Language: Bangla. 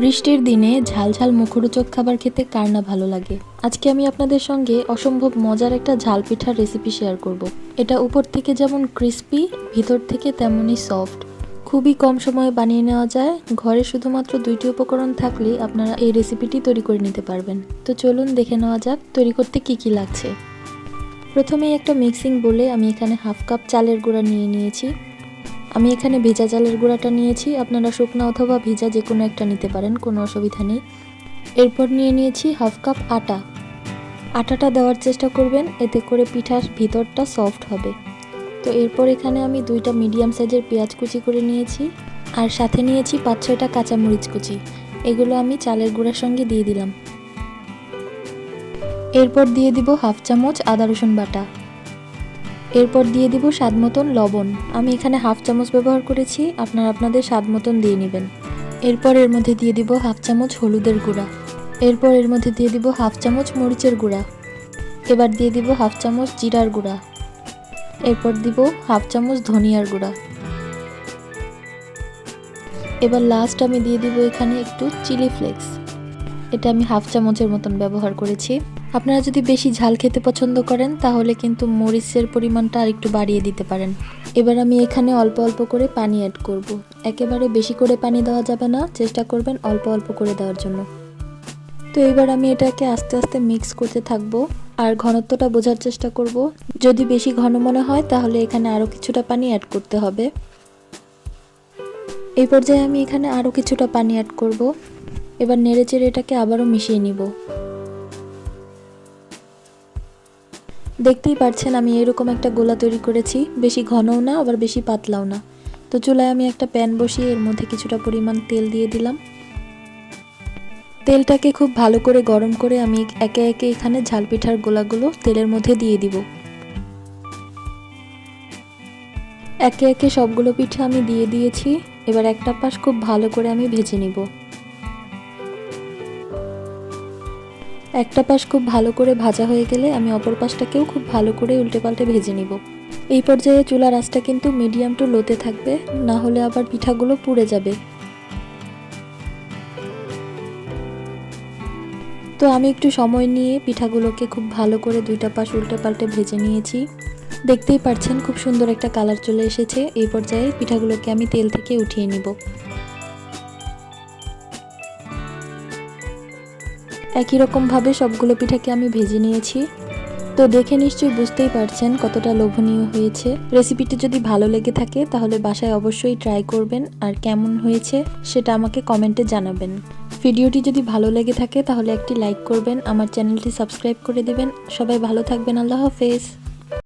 বৃষ্টির দিনে ঝালঝাল মুখরোচক খাবার খেতে কার না ভালো লাগে? আজকে আমি আপনাদের সঙ্গে অসম্ভব মজার একটা ঝাল পিঠার রেসিপি শেয়ার করব। এটা উপর থেকে যেমন ক্রিস্পি ভিতর থেকে তেমনই সফট খুবই কম সময়ে বানিয়ে নেওয়া যায়। ঘরে শুধুমাত্র দুইটি উপকরণ থাকলেই আপনারা এই রেসিপিটি তৈরি করে নিতে পারবেন। তো চলুন দেখে নেওয়া যাক তৈরি করতে কি কি লাগছে। প্রথমেই একটা মিক্সিং বলে আমি এখানে হাফ কাপ চালের গুঁড়া নিয়ে নিয়েছি। আমি এখানে ভেজা চালের গুঁড়াটা নিয়েছি। আপনারা শুকনো অথবা ভেজা যে কোনো একটা নিতে পারেন, কোনো অসুবিধা নেই। এরপর নিয়ে নিয়েছি হাফ কাপ আটা। আটাটা দেওয়ার চেষ্টা করবেন, এতে করে পিঠার ভিতরটা সফট হবে। তো এরপর এখানে আমি দুইটা মিডিয়াম সাইজের পেঁয়াজ কুচি করে নিয়েছি, আর সাথে নিয়েছি পাঁচ ছয়টা কাঁচামরিচ কুচি। এগুলো আমি চালের গুঁড়ার সঙ্গে দিয়ে দিলাম। এরপর দিয়ে দিব হাফ চামচ আদা রসুন বাটা। এরপর দিয়ে দিব স্বাদ মতন লবণ। আমি এখানে হাফ চামচ ব্যবহার করেছি, আপনারা আপনাদের স্বাদ মতন দিয়ে নেবেন। এরপর এর মধ্যে দিয়ে দিব হাফ চামচ হলুদের গুঁড়া। এরপর এর মধ্যে দিয়ে দিব হাফ চামচ মরিচের গুঁড়া। এবার দিয়ে দিব হাফ চামচ জিরার গুঁড়া। এরপর দিব হাফ চামচ ধনিয়ার গুঁড়া। এবার লাস্ট আমি দিয়ে দিব এখানে একটু চিলি ফ্লেক্স এটা আমি হাফ চামচের মতন ব্যবহার করেছি। আপনারা যদি বেশি ঝাল খেতে পছন্দ করেন, তাহলে কিন্তু মরিচের পরিমাণটা আর একটু বাড়িয়ে দিতে পারেন। এবার আমি এখানে অল্প অল্প করে পানি অ্যাড করব। একেবারে বেশি করে পানি দেওয়া যাবে না, চেষ্টা করবেন অল্প অল্প করে দেওয়ার জন্য। তো এবার আমি এটাকে আস্তে আস্তে মিক্স করতে থাকব, আর ঘনত্বটা বোঝার চেষ্টা করব। যদি বেশি ঘন মনে হয়, তাহলে এখানে আরও কিছুটা পানি অ্যাড করতে হবে। এই পর্যায়ে আমি এখানে আরও কিছুটা পানি অ্যাড করব। এবার নেড়ে চেড়ে এটাকে আবারও মিশিয়ে নিব। দেখতেই পাচ্ছেন আমি এরকম একটা গোলা তৈরি করেছি। বেশি ঘনও না, আবার বেশি পাতলাও না। তো চুলায় আমি একটা প্যান বসিয়ে এর মধ্যে কিছুটা পরিমাণ তেল দিয়ে দিলাম। তেলটাকে খুব ভালো করে গরম করে আমি একে একে এখানে ঝাল পিঠার গোলাগুলো তেলের মধ্যে দিয়ে দিব। একে একে সবগুলো পিঠা আমি দিয়ে দিয়েছি। এবার একটা পাশ খুব ভালো করে আমি ভেজে নিব। একটা পাশ খুব ভালো করে ভাজা হয়ে গেলে আমি অপর পাশটাকেও খুব ভালো করে উল্টে পাল্টে ভেজে নিব। এই পর্যায়ে চুলার আঁচটা কিন্তু মিডিয়াম টু লোতে থাকবে, না হলে আবার পিঠাগুলো পুড়ে যাবে। তো আমি একটু সময় নিয়ে পিঠাগুলোকে খুব ভালো করে দুইটা পাশ উল্টে পাল্টে ভেজে নিয়েছি। দেখতেই পাচ্ছেন খুব সুন্দর একটা কালার চলে এসেছে। এই পর্যায়ে পিঠাগুলোকে আমি তেল থেকে উঠিয়ে নিব। একই রকমভাবে সবগুলো পিঠাকে আমি ভেজে নিয়েছি। তো দেখে নিশ্চয়ই বুঝতেই পারছেন কতটা লোভনীয় হয়েছে। রেসিপিটি যদি ভালো লেগে থাকে, তাহলে বাসায় অবশ্যই ট্রাই করবেন আর কেমন হয়েছে সেটা আমাকে কমেন্টে জানাবেন। ভিডিওটি যদি ভালো লেগে থাকে, তাহলে একটি লাইক করবেন, আমার চ্যানেলটি সাবস্ক্রাইব করে দেবেন। সবাই ভালো থাকবেন, আল্লাহ হাফেজ।